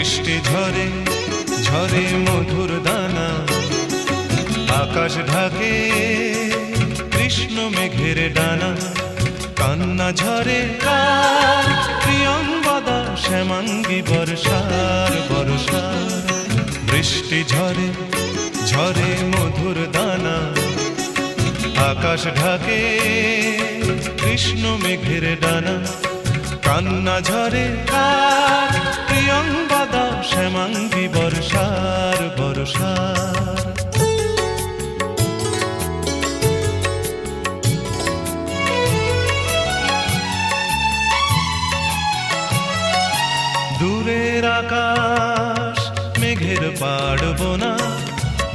বৃষ্টি ঝরে ঝরে মধুর দানা। আকাশ ঢাকে, কৃষ্ণ মেঘের ডানা। কান্না ঝরে কার প্রিয়ঙ্গদা শ্যামাঙ্গি বর্ষার বর্ষার বৃষ্টি ঝরে ঝরে মধুর দানা। আকাশ ঢাকে, কৃষ্ণ মেঘের ডানা। কান্না ঝরে কার শ্যামাঙ্গি বর্ষার বর্ষার। দূরের আকাশ, মেঘের পাড়ব না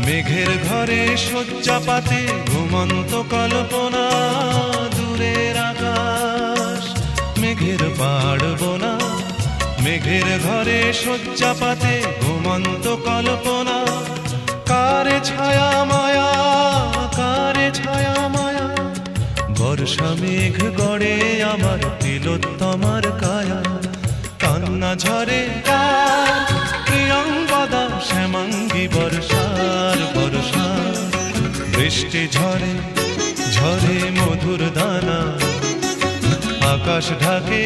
মেঘের ঘরে শয্যা পাতে ঘুমন্ত কল্পনা। মেঘের না। মেঘের ঘরে শয্যা পাতে ঘুমন্ত কল্পনা। কারে ছায়া মায়া, কারে ছায়া মায়া। বর্ষা মেঘ গড়ে আমার তিলোত্তমার কায়া। কান্না ঝরে প্রিয়ঙ্গদা শ্যামাঙ্গি বর্ষার বর্ষা। বৃষ্টি ঝরে ঝরে মধুর দানা। আকাশ ঢাকে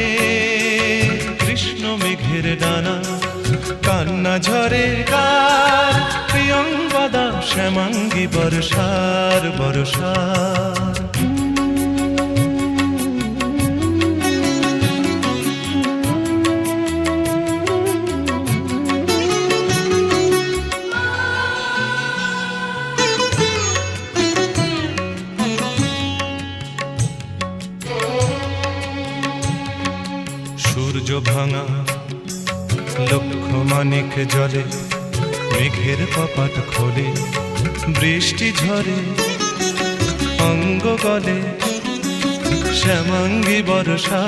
কৃষ্ণ মেঘের ডানা কান্না ঝরে কার বাদাম শ্যামাঙ্গি বর্ষার বর্ষার সূর্য ভাঙা লক্ষ মানিক জলে, মেঘের কপাট খোলে, বৃষ্টি ঝরে, অঙ্গ গলে, শ্যামাঙ্গি বর্ষা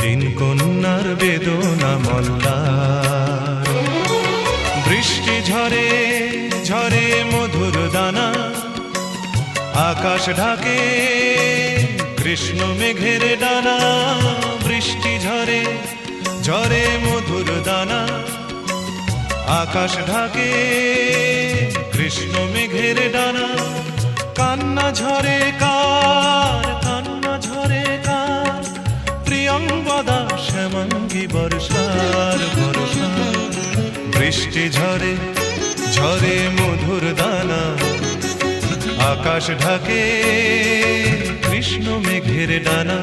তিন কন্যার বেদনা মল্লার। বৃষ্টি ঝরে ঝরে মধুর দানা, আকাশ ঢাকে, কৃষ্ণ মেঘের ডানা। বৃষ্টি ঝরে ঝরে মধুর দানা। আকাশ ঢাকে, কৃষ্ণ মেঘের ডানা। কান্না ঝরে কার, কান্না ঝরে কার। প্রিয়ঙ্গদা শ্যামাঙ্গি বর্ষার বর্ষার বৃষ্টি ঝরে ঝরে মধুর দানা। আকাশ ঢাকে, কৃষ্ণ মেঘের ডানা।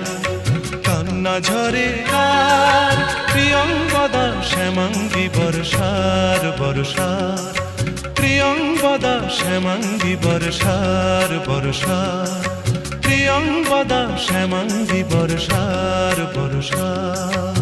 কান্না ঝরে কার? প্রিয়ঙ্গদা শ্যামাঙ্গি বর্ষার বর্ষার প্রিয়ঙ্গদা শ্যামাঙ্গি বর্ষার বর্ষার প্রিয়ঙ্গদা শ্যামাঙ্গি বর্ষার বর্ষার